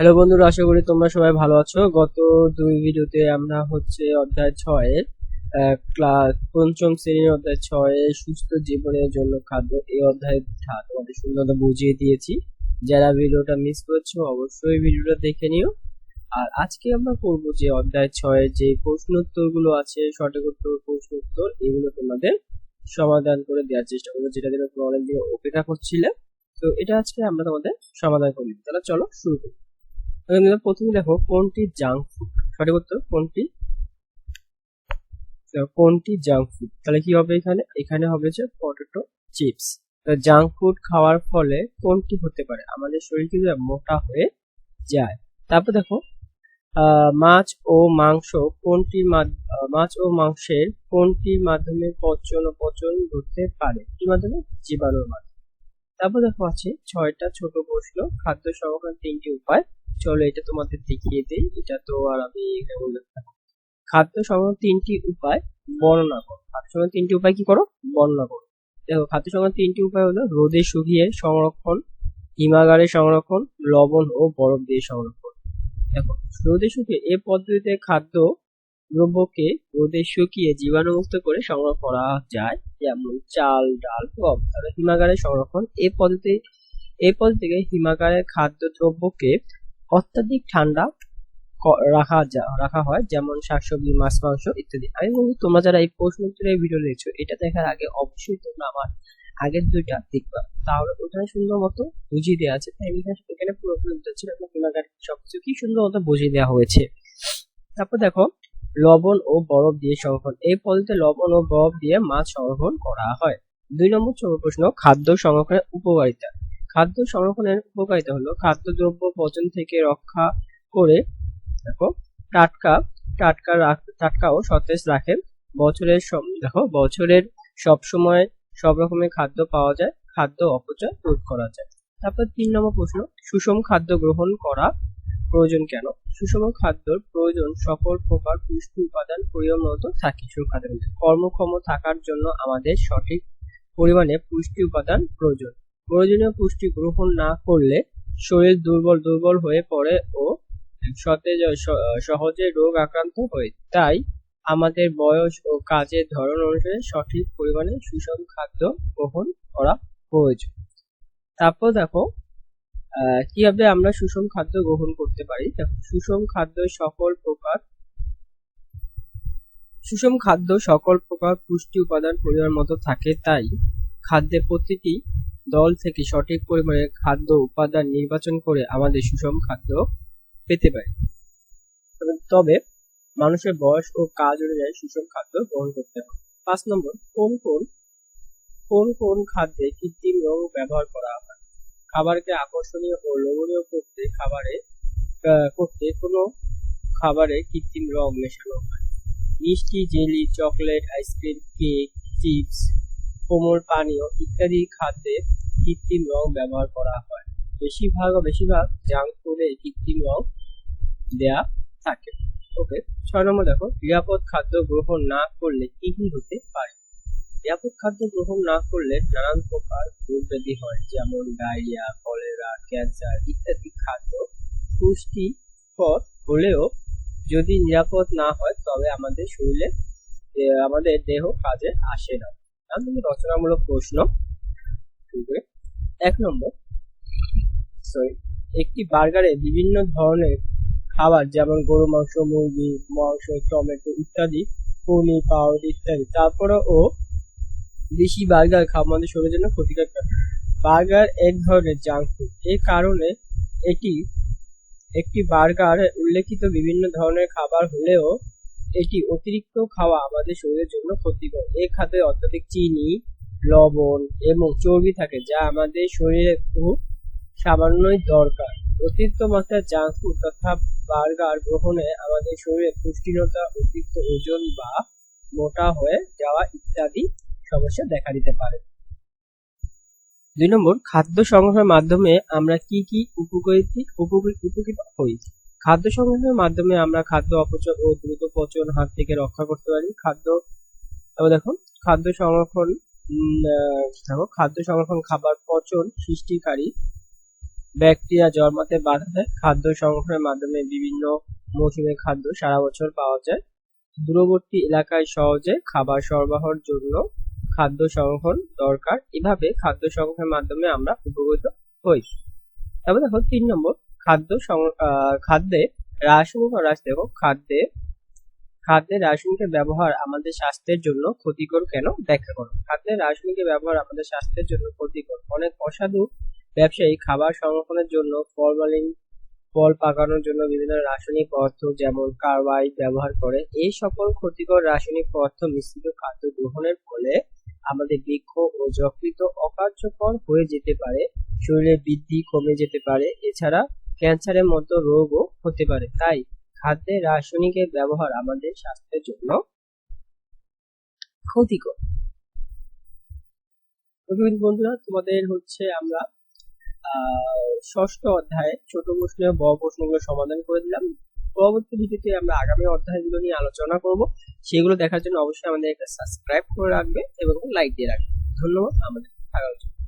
Hello বন্ধুরা, আশা করি তোমরা সবাই ভালো আছো। গত দুই ভিডিওতে আমরা হচ্ছে অধ্যায় ছয়ে ক্লাস পঞ্চম শ্রেণির অধ্যায় ছয়ে সুস্থ জীবনের জন্য খাদ্য এই অধ্যায়টা তোমাদের সুন্দর বুঝিয়ে দিয়েছি। যারা ভিডিওটা মিস করেছ, অবশ্যই ভিডিওটা দেখে নিও। আর আজকে আমরা করব যে অধ্যায় ছয়ে যে প্রশ্ন উত্তরগুলো আছে, সঠিক উত্তর, প্রশ্ন উত্তর, এগুলো তোমাদের সমাধান করে দেওয়ার চেষ্টা করব, যেটা তোমরা অনেকদিন অপেক্ষা করছিলে। তো এটা আজকে আমরা তোমাদের সমাধান করি তাহলে চলো শুরু করি। প্রথমে দেখো কোনটি জাঙ্ক ফুড সঠিক উত্তর, কোনটি? কোনটি জাঙ্ক ফুড তাহলে কি হবে এখানে? এখানে হবে যে পটেটো চিপস জাঙ্ক ফুড খাওয়ার ফলে কোনটি হতে পারে? আমাদের শরীর কিন্তু মোটা হয়ে যায়। তারপর দেখো মাছ ও মাংস কোনটির মাছ ও মাংসের কোনটির মাধ্যমে পচন ও পচন ঘটতে পারে? কি মাধ্যমে? জীবাণুর মাধ্যমে। তারপর দেখো আছে ছয়টা ছোট প্রশ্ন, খাদ্য সংরক্ষণ তিনটি উপায়। চলো এটা তোমাদের দেখিয়ে দিই। এটা তো আর আমি খাদ্য সংগ্রহ তিনটি উপায়, বর্ণনা করো। খাদ্য সংগ্রহ তিনটি উপায় কি করো? বর্ণনা করো। দেখো, খাদ্য সংগ্রহ তিনটি উপায় হলো রোদে শুকিয়ে সংরক্ষণ, হিমাগারে সংরক্ষণ, লবণ ও বরফ দিয়ে সংরক্ষণ। দেখো, রোদে শুকিয়ে এ পদ্ধতিতে খাদ্য দ্রব্যকে রোদে শুকিয়ে জীবাণুমুক্ত করে সংগ্রহ করা যায়। যেমন চাল, ডাল, গম। হিমাগারে সংরক্ষণ। এ পদ্ধতি এই পদ্ধতিতে হিমাগারের খাদ্য দ্রব্যকে অত্যাধিক ঠান্ডা রাখা রাখা হয়, যেমন শাকসবজি, মাছ, মাংস ইত্যাদি। আমি বলব তোমরা যারা এই প্রশ্ন উত্তরের ভিডিও দেখছ, এটা দেখার আগে অবশ্যই তোমরা আমার আগের দুইটা দেখবা। তাহলে ওখানে সুন্দর মতো বুঝিয়ে দেওয়া আছে। তাই এখানে পুরো ছিল সবকিছু কি সুন্দর মতো বুঝিয়ে দেওয়া হয়েছে। তারপর দেখো, লবণ ও বরফ দিয়ে সংরক্ষণ। এই পদ্ধতিতে লবণ ও বরফ দিয়ে মাছ সংরক্ষণ করা হয়। দুই নম্বর প্রশ্ন, খাদ্য সংরক্ষণের উপকারিতা। খাদ্য সংরক্ষণের উপকারিতা হলো খাদ্যদ্রব্য পচন থেকে রক্ষা করে, দেখো, টাটকা টাটকা টাটকা ও সতেজ রাখে। বছরের দেখো, বছরের সব সময় সব রকমের খাদ্য পাওয়া যায়, খাদ্য অপচয় রোধ করা যায়। তারপর তিন নম্বর প্রশ্ন, সুষম খাদ্য গ্রহণ করা প্রয়োজন কেন? সুষম খাদ্যর প্রয়োজন সকল প্রকার পুষ্টি উপাদান পরিমাণ মতো থাকে সুষম খাদ্য কর্মক্ষম থাকার জন্য আমাদের সঠিক পরিমাণে পুষ্টি উপাদান প্রয়োজন। প্রয়োজনীয় পুষ্টি গ্রহণ না করলে শরীর দুর্বল দুর্বল হয়ে পড়ে ও সতেজ সহজে রোগ আক্রান্ত হয়। তাই আমাদের বয়স ও কাজের ধরন অনুসারে সঠিক পরিমাণে সুষম খাদ্য গ্রহণ করা প্রয়োজন। তারপর দেখো কীভাবে আমরা সুষম খাদ্য গ্রহণ করতে পারি? দেখো, সুষম খাদ্য সকল প্রকার, সুষম খাদ্য সকল প্রকার পুষ্টি উপাদান পরিমাণ মতো থাকে। তাই খাদ্যের প্রতিটি দল থেকে সঠিক পরিমাণে খাদ্য উপাদান নির্বাচন করে আমাদের সুষম খাদ্য পেতে পারি। তবে মানুষের বয়স ও কাজ অনুযায়ী সুষম খাদ্য গ্রহণ করতে হবে। পাঁচ নম্বর, কোন কোন কোন কোন খাদ্যে কৃত্রিম রং ব্যবহার করা হয়? খাবারকে আকর্ষণীয় ও লোভনীয় করতে খাবারে করতে কোনো খাবারে কৃত্রিম রং মেশানো হয়? মিষ্টি, jelly, chocolate, ice cream, cake, chips, কোমল পানীয় ইত্যাদি খাদ্যে কৃত্রিম রং ব্যবহার করা হয়। বেশিরভাগ বেশিরভাগ জাঙ্ক ফুডে কৃত্রিম রং দেয়া থাকে। ওকে ছয় নম্বর দেখো, নিরাপদ খাদ্য গ্রহণ না করলে কি কি হতে পারে? নিরাপদ খাদ্য গ্রহণ না করলে নানান প্রকার রোগ ব্যাধি হয়, যেমন ডায়রিয়া, কলেরা, ক্যান্সার ইত্যাদি খাদ্য পুষ্টিকর হলেও যদি নিরাপদ না হয়, তবে আমাদের শরীরে আমাদের দেহ কাজে আসে না। রচনামূলক প্রশ্ন। এক নম্বর। সরি একটি বার্গারে বিভিন্ন ধরনের খাবার যেমন গরু মাংস, মুরগি, মাংস, টমেটো ইত্যাদি, পনির, পাউরুটি ইত্যাদি। তারপরে ও বেশি বার্গার খাওয়া আমাদের শরীরের জন্য ক্ষতিকর বার্গার এক ধরনের জাঙ্ক ফুড এই কারণে এটি একটি বার্গার উল্লেখিত বিভিন্ন ধরনের খাবার হলেও এটি অতিরিক্ত খাওয়া আমাদের শরীরের জন্য ক্ষতিকর। এই খাদ্যে অত্যাধিক চিনি লবণ এবং চর্বি থাকে যা আমাদের শরীরে খুব সামান্যই দরকার। অতিরিক্ত মাত্রায় জাঙ্ক ফুড তথা বার্গার গ্রহণে আমাদের শরীরে পুষ্টিহীনতা, অতিরিক্ত ওজন বা মোটা হয়ে যাওয়া ইত্যাদি সমস্যা দেখা দিতে পারে। দুই নম্বর, খাদ্য সংগ্রহের মাধ্যমে আমরা কি কি উপকৃত উপকৃত হই? খাদ্য সংগ্রহের মাধ্যমে আমরা খাদ্য অপচয় ও দ্রুত পচন হাত থেকে রক্ষা করতে পারি। খাদ্য তারপর দেখো খাদ্য সংরক্ষণ দেখো, খাদ্য সংরক্ষণ, খাবার পচন, সৃষ্টিকারী ব্যাকটেরিয়া জন্মাতে বাধা দেয়। খাদ্য সংরক্ষণের মাধ্যমে বিভিন্ন মৌসুমী খাদ্য সারা বছর পাওয়া যায়। দূরবর্তী এলাকায় সহজে খাবার সরবরাহের জন্য খাদ্য সংরক্ষণ দরকার। এভাবে খাদ্য সংরক্ষণের মাধ্যমে আমরা উপকৃত হই। তারপর দেখো, তিন নম্বর, খাদ্য খাদ্যে রাসায়নিক ও রাস দেখো, খাদ্যে খাদ্যে রাসায়নিকের ব্যবহার আমাদের স্বাস্থ্যের জন্য ক্ষতিকর কেন? ব্যাখ্যা করো খাদ্যে রাসায়নিকের ব্যবহার আমাদের স্বাস্থ্যের জন্য ক্ষতিকর। অনেক অসাধু ব্যবসায়ী খাবার সংরক্ষণের জন্য ফরমালিন ফল পাকানোর জন্য বিভিন্ন রাসায়নিক পদার্থ যেমন কার্বাইড ব্যবহার করে। এই সকল ক্ষতিকর রাসায়নিক পদার্থ মিশ্রিত খাদ্য গ্রহণের ফলে আমাদের বৃক্ষ ও যকৃত অকার্যকর হয়ে যেতে পারে, শরীরের বৃদ্ধি কমে যেতে পারে। এছাড়া ক্যান্সারের মতো রোগও হতে পারে। তাই খাদ্যে রাসায়নিকের ব্যবহার আমাদের স্বাস্থ্যের জন্য ক্ষতিকর। বন্ধুরা, তোমাদের হচ্ছে আমরা ষষ্ঠ অধ্যায়ে ছোট প্রশ্ন বড় প্রশ্নগুলো সমাধান করে দিলাম। পরবর্তী ভিডিওতে আমরা আগামী অধ্যায়গুলো নিয়ে আলোচনা করব। সেগুলো দেখার জন্য অবশ্যই আমাদের একটা সাবস্ক্রাইব করে রাখবে এবং লাইক দিয়ে রাখবে। ধন্যবাদ, আমাদের থাকার জন্য।